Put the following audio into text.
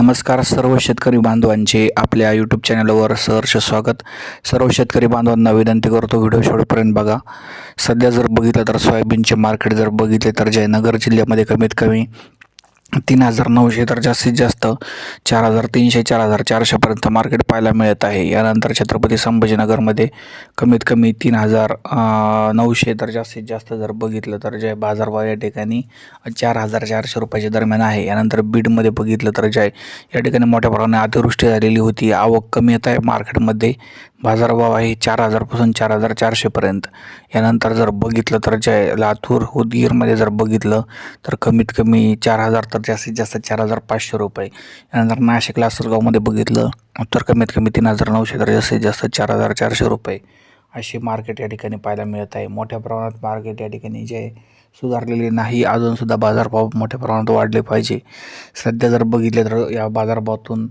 नमस्कार सर्व शेतकरी बांधवांचे आपल्या यूट्यूब चॅनलवर सहर्ष स्वागत. सर्व शेतकरी बांधवांना विनंती करतो व्हिडिओ शेवटपर्यंत बघा. सध्या जर बघितलं तर सोयाबीनचे मार्केट जर बघितले तर जयनगर जिल्ह्यामध्ये कमीत कमी तीन हजार नऊशे तर जास्तीत जास्त चार हजार तीनशे चार हजार चारशेपर्यंत मार्केट पाहायला मिळत आहे. यानंतर छत्रपती संभाजीनगरमध्ये कमीत कमी तीन हजार नऊशे तर जास्तीत जास्त जर बघितलं तर जे बाजारभाव या ठिकाणी चार हजार चारशे रुपयाच्या दरम्यान आहे. यानंतर बीडमध्ये बघितलं तर जे या ठिकाणी मोठ्या प्रमाणात अतिवृष्टी झालेली होती. आवक कमी येत आहे. मार्केटमध्ये बाजारभाव आहे चार हजारपासून चार हजार चारशेपर्यंत यानंतर जर बघितलं तर जे लातूर उदगीरमध्ये जर बघितलं तर कमीत कमी चार हजार तर जास्तीत जास्त चार हजार पाचशे रुपये. यानंतर नाशिक लासलगावमध्ये बघितलं तर कमीत कमी तीन हजार नऊशे तर जास्तीत जास्त चार हजार चारशे रुपये. अशी मार्केट या ठिकाणी पाहायला मिळत आहे. मोठ्या प्रमाणात मार्केट या ठिकाणी जे सुधारलेले नाही अजूनसुद्धा बाजारभाव मोठ्या प्रमाणात वाढले पाहिजे. सध्या जर बघितले तर या बाजारभावातून